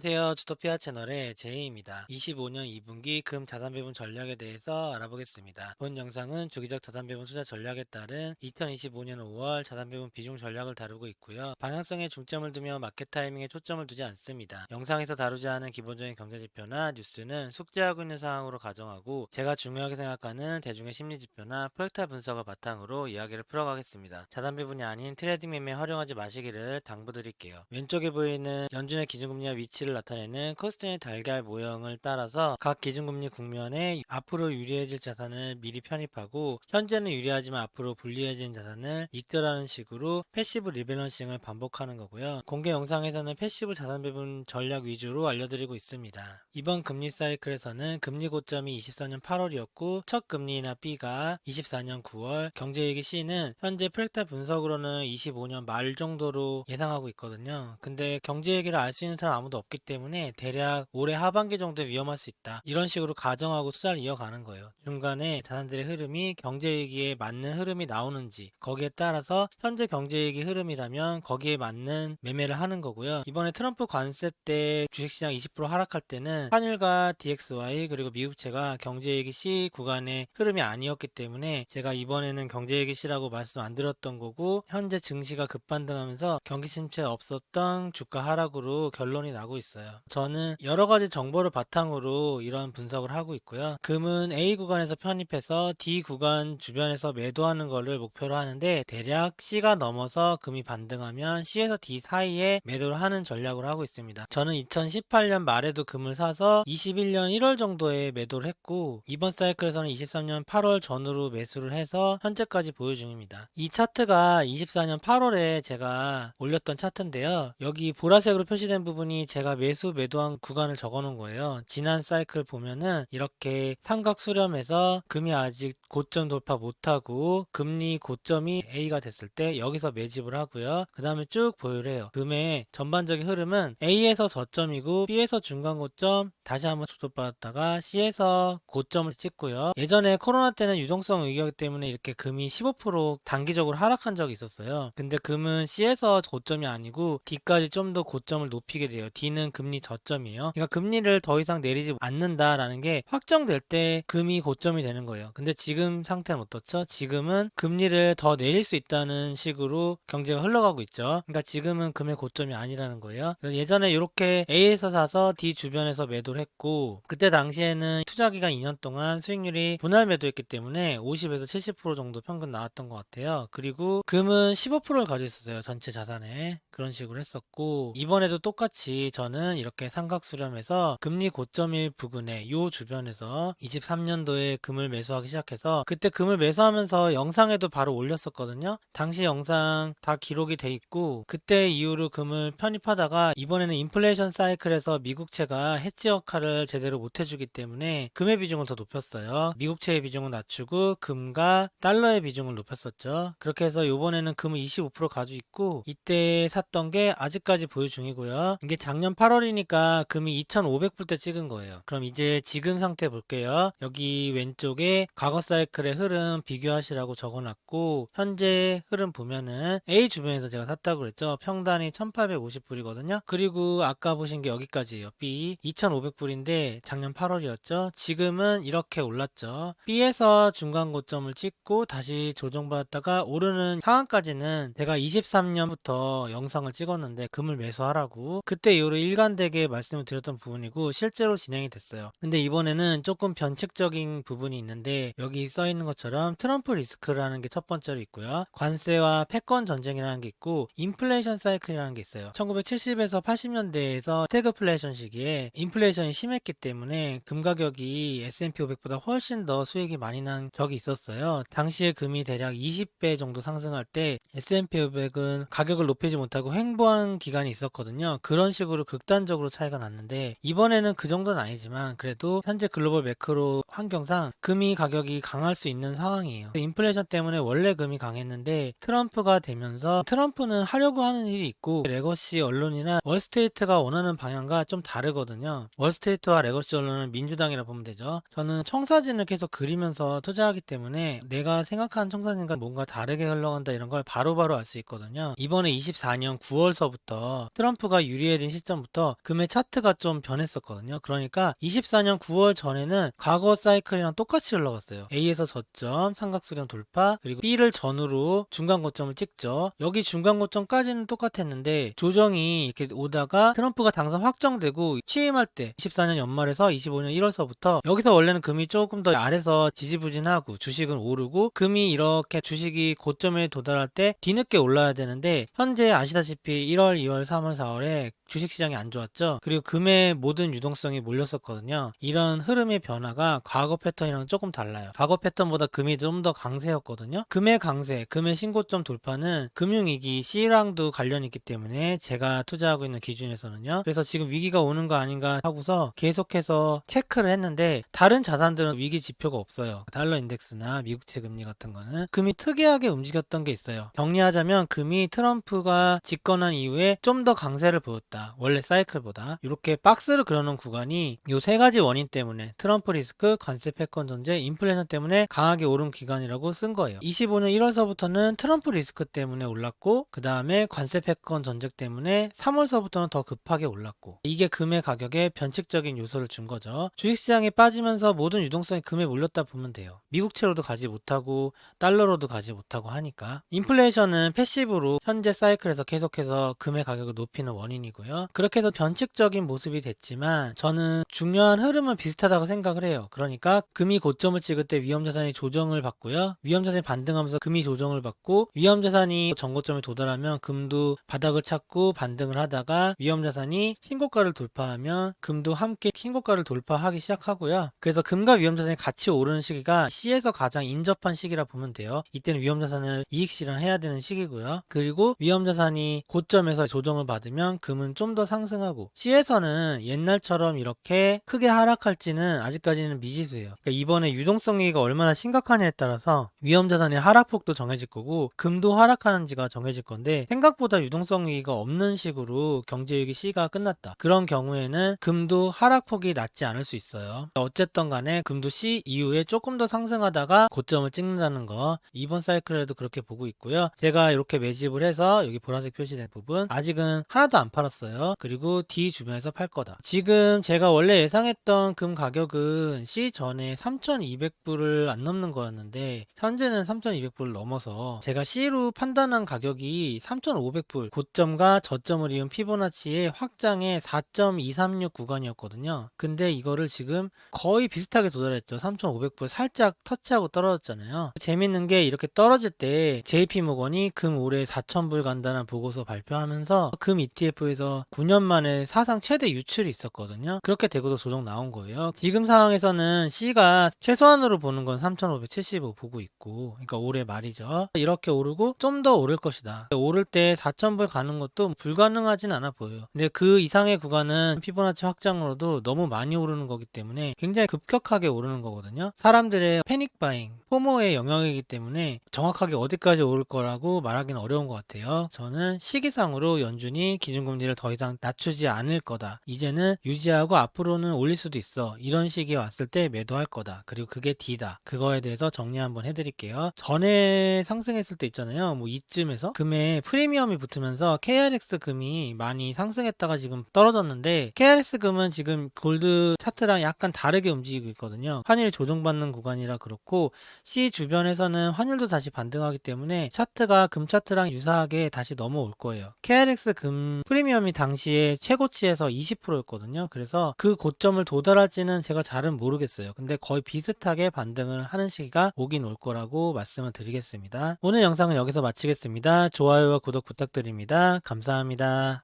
안녕하세요. 주토피아 채널의 제이입니다. 25년 2분기 금 자산 배분 전략에 대해서 알아보겠습니다. 본 영상은 주기적 자산 배분 투자 전략에 따른 2025년 5월 자산 배분 비중 전략을 다루고 있고요. 방향성에 중점을 두며 마켓 타이밍에 초점을 두지 않습니다. 영상에서 다루지 않은 기본적인 경제 지표나 뉴스는 숙지하고 있는 사항으로 가정하고 제가 중요하게 생각하는 대중의 심리 지표나 프로젝트 분석을 바탕으로 이야기를 풀어가겠습니다. 자산 배분이 아닌 트레이딩 매매에 활용하지 마시기를 당부드릴게요. 왼쪽에 보이는 연준의 기준금리와 위치를 나타내는 코스트의 달걀 모형을 따라서 각 기준금리 국면에 앞으로 유리해질 자산을 미리 편입하고 현재는 유리하지만 앞으로 불리해진 자산을 이끌라는 식으로 패시브 리밸런싱을 반복하는 거고요. 공개 영상에서는 패시브 자산 배분 전략 위주로 알려드리고 있습니다. 이번 금리 사이클에서는 금리 고점이 24년 8월이었고 첫 금리 인하 B가 24년 9월, 경제위기 C는 현재 프랙탈 분석으로는 25년 말 정도로 예상하고 있거든요. 근데 경제 얘기를 알 수 있는 사람 아무도 없기 때문에 대략 올해 하반기 정도 위험할 수 있다. 이런 식으로 가정하고 투자를 이어가는 거예요. 중간에 자산들의 흐름이 경제 위기에 맞는 흐름이 나오는지 거기에 따라서 현재 경제 위기 흐름이라면 거기에 맞는 매매를 하는 거고요. 이번에 트럼프 관세 때 주식시장 20% 하락할 때는 환율과 DXY 그리고 미국채가 경제 위기 C 구간의 흐름이 아니었기 때문에 제가 이번에는 경제 위기 C라고 말씀 안 드렸던 거고 현재 증시가 급반등하면서 경기 침체 없었던 주가 하락으로 결론이 나고 있어요. 저는 여러 가지 정보를 바탕으로 이런 분석을 하고 있고요. 금은 A 구간에서 편입해서 D 구간 주변에서 매도하는 거를 목표로 하는데 대략 C가 넘어서 금이 반등하면 C에서 D 사이에 매도를 하는 전략으로 하고 있습니다. 저는 2018년 말에도 금을 사서 21년 1월 정도에 매도를 했고 이번 사이클에서는 23년 8월 전후로 매수를 해서 현재까지 보유 중입니다. 이 차트가 24년 8월에 제가 올렸던 차트인데요. 여기 보라색으로 표시된 부분이 제가 매수 매도한 구간을 적어 놓은 거예요. 지난 사이클 보면은 이렇게 삼각 수렴해서 금이 아직 고점 돌파 못하고 금리 고점이 A가 됐을 때 여기서 매집을 하고요. 그 다음에 쭉 보유를 해요. 금의 전반적인 흐름은 A에서 저점이고 B에서 중간 고점 다시 한번 조절받았다가 C에서 고점을 찍고요. 예전에 코로나 때는 유동성 위기 때문에 이렇게 금이 15% 단기적으로 하락한 적이 있었어요. 근데 금은 C에서 고점이 아니고 D까지 좀 더 고점을 높이게 돼요. D는 금리 저점이에요. 그러니까 금리를 더 이상 내리지 않는다라는 게 확정될 때 금이 고점이 되는 거예요. 근데 지금 상태는 어떻죠? 지금은 금리를 더 내릴 수 있다는 식으로 경제가 흘러가고 있죠. 그러니까 지금은 금의 고점이 아니라는 거예요. 예전에 이렇게 A에서 사서 D 주변에서 매도를 했고 그때 당시에는 투자 기간 2년 동안 수익률이 분할 매도했기 때문에 50에서 70% 정도 평균 나왔던 것 같아요. 그리고 금은 15%를 가지고 있었어요. 전체 자산에. 그런 식으로 했었고 이번에도 똑같이 저는 이렇게 삼각 수렴해서 금리 고점일 부근에 요 주변에서 23년도에 금을 매수하기 시작해서 그때 금을 매수하면서 영상에도 바로 올렸었거든요. 당시 영상 다 기록이 돼 있고 그때 이후로 금을 편입하다가 이번에는 인플레이션 사이클에서 미국채가 해지 역할을 제대로 못 해주기 때문에 금의 비중을 더 높였어요. 미국채의 비중을 낮추고 금과 달러의 비중을 높였었죠. 그렇게 해서 이번에는 금을 25% 가지고 있고 이때 샀던 게 아직까지 보유 중이고요. 이게 작년 8월이니까 금이 2,500불 때 찍은 거예요. 그럼 이제 지금 상태 볼게요. 여기 왼쪽에 과거 사이클의 흐름 비교하시라고 적어놨고 현재 흐름 보면은 A 주변에서 제가 샀다고 그랬죠. 평단이 1,850불이거든요. 그리고 아까 보신 게 여기까지예요. B 2,500불인데 작년 8월이었죠. 지금은 이렇게 올랐죠. B에서 중간 고점을 찍고 다시 조정받았다가 오르는 상황까지는 제가 23년부터 영상 을 찍었는데 금을 매수하라고 그때 이후로 일관되게 말씀을 드렸던 부분이고 실제로 진행이 됐어요. 근데 이번에는 조금 변칙적인 부분이 있는데 여기 써 있는 것처럼 트럼프 리스크라는 게 첫 번째로 있고요. 관세와 패권 전쟁이라는 게 있고 인플레이션 사이클이라는 게 있어요. 1970에서 80년대에서 스태그플레이션 시기에 인플레이션이 심했기 때문에 금 가격이 S&P 500보다 훨씬 더 수익이 많이 난 적이 있었어요. 당시에 금이 대략 20배 정도 상승할 때 S&P 500은 가격을 높이지 못하 고 횡보한 기간이 있었거든요. 그런 식으로 극단적으로 차이가 났는데 이번에는 그 정도는 아니지만 그래도 현재 글로벌 매크로 환경상 금이 가격이 강할 수 있는 상황이에요. 인플레이션 때문에 원래 금이 강했는데 트럼프가 되면서 트럼프는 하려고 하는 일이 있고 레거시 언론이나 월스트리트가 원하는 방향과 좀 다르거든요. 월스트리트와 레거시 언론은 민주당이라 보면 되죠. 저는 청사진을 계속 그리면서 투자하기 때문에 내가 생각하는 청사진과 뭔가 다르게 흘러간다 이런 걸 바로바로 알 수 있거든요. 이번에 24년 24년 9월서부터 트럼프가 유리해진 시점부터 금의 차트가 좀 변했었거든요. 그러니까 24년 9월 전에는 과거 사이클이랑 똑같이 흘러갔어요. A에서 저점, 삼각수렴 돌파, 그리고 B를 전후로 중간 고점을 찍죠. 여기 중간 고점까지는 똑같았는데 조정이 이렇게 오다가 트럼프가 당선 확정되고 취임할 때 24년 연말에서 25년 1월서부터 여기서 원래는 금이 조금 더 아래서 지지부진하고 주식은 오르고 금이 이렇게 주식이 고점에 도달할 때 뒤늦게 올라야 되는데 현재 아시다 시피 1월, 2월, 3월, 4월에 주식시장이 안 좋았죠. 그리고 금의 모든 유동성이 몰렸었거든요. 이런 흐름의 변화가 과거 패턴이랑 조금 달라요. 과거 패턴보다 금이 좀 더 강세였거든요. 금의 강세, 금의 신고점 돌파는 금융위기 C랑도 관련이 있기 때문에 제가 투자하고 있는 기준에서는요. 그래서 지금 위기가 오는 거 아닌가 하고서 계속해서 체크를 했는데 다른 자산들은 위기 지표가 없어요. 달러 인덱스나 미국채 금리 같은 거는 금이 특이하게 움직였던 게 있어요. 정리하자면 금이 트럼프가 집권한 이후에 좀 더 강세를 보였다. 원래 사이클보다 이렇게 박스를 그려놓은 구간이 요 세 가지 원인 때문에 트럼프 리스크, 관세 패권 전제, 인플레이션 때문에 강하게 오른 기간이라고 쓴 거예요. 25년 1월서부터는 트럼프 리스크 때문에 올랐고 그 다음에 관세 패권 전제 때문에 3월서부터는 더 급하게 올랐고 이게 금의 가격에 변칙적인 요소를 준 거죠. 주식시장이 빠지면서 모든 유동성이 금에 몰렸다 보면 돼요. 미국채로도 가지 못하고 달러로도 가지 못하고 하니까 인플레이션은 패시브로 현재 사이클에서 계속해서 금의 가격을 높이는 원인이고요. 그렇게 해서 변칙적인 모습이 됐지만 저는 중요한 흐름은 비슷하다고 생각을 해요. 그러니까 금이 고점을 찍을 때 위험자산이 조정을 받고요. 위험자산이 반등하면서 금이 조정을 받고 위험자산이 전고점에 도달하면 금도 바닥을 찾고 반등을 하다가 위험자산이 신고가를 돌파하면 금도 함께 신고가를 돌파하기 시작하고요. 그래서 금과 위험자산이 같이 오르는 시기가 C에서 가장 인접한 시기라 보면 돼요. 이때는 위험자산을 이익 실현해야 되는 시기고요. 그리고 위험자산이 고점에서 조정을 받으면 금은 좀 더 상승하고 C에서는 옛날처럼 이렇게 크게 하락할지는 아직까지는 미지수예요. 그러니까 이번에 유동성 위기가 얼마나 심각하냐에 따라서 위험 자산의 하락폭도 정해질 거고 금도 하락하는지가 정해질 건데 생각보다 유동성 위기가 없는 식으로 경제 위기 C가 끝났다. 그런 경우에는 금도 하락폭이 낮지 않을 수 있어요. 어쨌든 간에 금도 C 이후에 조금 더 상승하다가 고점을 찍는다는 거 이번 사이클에도 그렇게 보고 있고요. 제가 이렇게 매집을 해서 여기 보라색 표시된 부분 아직은 하나도 안 팔았어요. 그리고 D 주변에서 팔 거다. 지금 제가 원래 예상했던 금 가격은 C 전에 3,200불을 안 넘는 거였는데 현재는 3,200불을 넘어서 제가 C로 판단한 가격이 3,500불 고점과 저점을 이은 피보나치의 확장의 4.236 구간이었거든요. 근데 이거를 지금 거의 비슷하게 도달했죠. 3,500불 살짝 터치하고 떨어졌잖아요. 재밌는 게 이렇게 떨어질 때 JP 모건이 금 올해 4,000불 간다는 보고서 발표하면서 금 ETF에서 9년 만에 사상 최대 유출이 있었거든요. 그렇게 되고서 조정 나온 거예요. 지금 상황에서는 C가 최소한으로 보는 건 3,575 보고 있고, 그러니까 올해 말이죠. 이렇게 오르고 좀 더 오를 것이다. 오를 때 4,000불 가는 것도 불가능하진 않아 보여요. 근데 그 이상의 구간은 피보나치 확장으로도 너무 많이 오르는 거기 때문에 굉장히 급격하게 오르는 거거든요. 사람들의 패닉 바잉, 포모의 영역이기 때문에 정확하게 어디까지 오를 거라고 말하기는 어려운 것 같아요. 저는 시기상으로 연준이 기준금리를 더 이상 낮추지 않을 거다. 이제는 유지하고 앞으로는 올릴 수도 있어. 이런 시기에 왔을 때 매도할 거다. 그리고 그게 D다. 그거에 대해서 정리 한번 해드릴게요. 전에 상승했을 때 있잖아요. 뭐 이쯤에서 금에 프리미엄이 붙으면서 KRX 금이 많이 상승했다가 지금 떨어졌는데 KRX 금은 지금 골드 차트랑 약간 다르게 움직이고 있거든요. 환율이 조정받는 구간이라 그렇고 C 주변에서는 환율도 다시 반등하기 때문에 차트가 금 차트랑 유사하게 다시 넘어올 거예요. KRX 금 프리미엄이 당시에 최고치에서 20%였거든요. 그래서 그 고점을 도달할지는 제가 잘은 모르겠어요. 근데 거의 비슷하게 반등을 하는 시기가 오긴 올 거라고 말씀을 드리겠습니다. 오늘 영상은 여기서 마치겠습니다. 좋아요와 구독 부탁드립니다. 감사합니다.